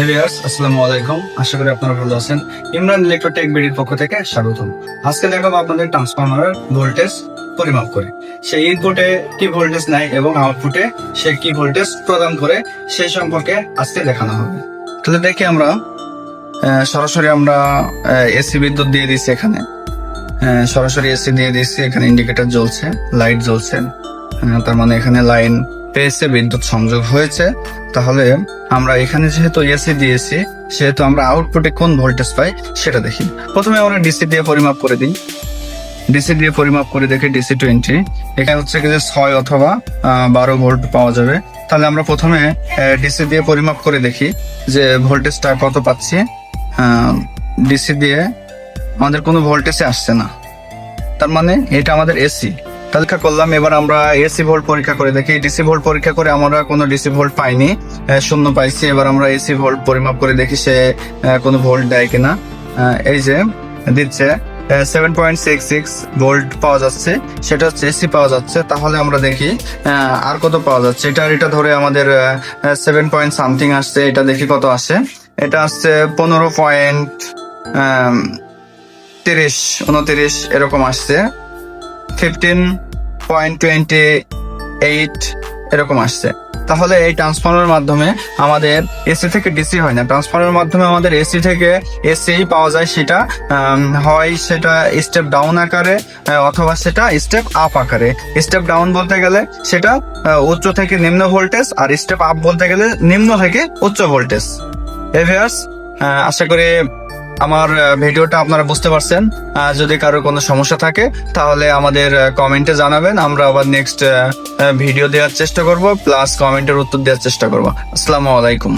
এভিয়ার্স আসসালামু আলাইকুম। আশা করি আপনারা ভালো আছেন। ইমরান ইলেকট্রোটেক বিডির পক্ষ থেকে স্বাগতম। আজকে দেখাবো আপনাদের ট্রান্সফরমারের ভোল্টেজ পরিমাপ করে। সেই ইনপুটে কি ভোল্টেজ নাই এবং আউটপুটে সে কি ভোল্টেজ প্রদান করে, সেই সম্পর্কে আজকে দেখানো হবে। তাহলে দেখি আমরা সরাসরি আমরা এসি বিদ্যুৎ দিয়ে দিচ্ছি এখানে। সরাসরি এসি দিয়ে দিচ্ছি এখানে ইন্ডিকেটর জ্বলছে লাইট জ্বলছে। তার মানে এখানে লাইন পেয়েছে, বিদ্যুৎ সংযোগ হয়েছে। তাহলে আমরা এখানে যেহেতু এসি দিয়েছি, সেহেতু আমরা আউটপুটে কোন ভোল্টেজ পাই সেটা দেখি। প্রথমে আমরা ডিসি দিয়ে পরিমাপ করে দিই। ডিসি দিয়ে পরিমাপ করে দেখি ডিসি টোয়েন্টি এখানে হচ্ছে যে ছয় অথবা বারো ভোল্ট পাওয়া যাবে। তাহলে আমরা প্রথমে ডিসি দিয়ে পরিমাপ করে দেখি যে ভোল্টেজটা কত পাচ্ছি। ডিসি দিয়ে আমাদের কোনো ভোল্টেজে আসছে না। তার মানে এটা আমাদের এসি পরীক্ষা করলাম, এবার আমরা এসি ভোল্ট পরীক্ষা করে দেখি। ডিসি ভোল্ট পরীক্ষা করে আমরা কোনো ডিসি ভোল্ট পাইনি শূন্য পাইছি। এবার আমরা এসি ভোল্ট পরিমাপ করে দেখি সে কোনো ভোল্ট দেয় কিনা। এই যে দিচ্ছে seven point six six volt পাওয়া যাচ্ছে। সেটা হচ্ছে এসি পাওয়া যাচ্ছে। তাহলে আমরা দেখি আর কত পাওয়া যাচ্ছে। এটা এটা ধরে আমাদের সেভেন পয়েন্ট সামথিং আসছে। এটা দেখি কত আসে। এটা আসছে পনেরো পয়েন্ট তিরিশ, উনতিরিশ, এরকম আসছে। ফিফটিন পয়েন্ট টোয়েন্টি এইট এরকম আসছে। তাহলে এই ট্রান্সফর্মারের মাধ্যমে আমাদের এসি থেকে ডিসি হয় না। ট্রান্সফর্মারের মাধ্যমে আমাদের এসি থেকে এসি পাওয়া যায় সেটা হয় সেটা স্টেপ ডাউন আকারে অথবা সেটা স্টেপ আপ আকারে। স্টেপ ডাউন বলতে গেলে সেটা উচ্চ থেকে নিম্ন ভোল্টেজ আর স্টেপ আপ বলতে গেলে নিম্ন থেকে উচ্চ ভোল্টেজ এভিয়ার্স আশা করি আমার ভিডিওটা আপনারা বুঝতে পারছেন। যদি কারও কোনো সমস্যা থাকে, তাহলে আমাদের কমেন্টে জানাবেন। আমরা আবার নেক্সট ভিডিও দেওয়ার চেষ্টা করব প্লাস কমেন্টের উত্তর দেওয়ার চেষ্টা করব। আসসালামু আলাইকুম।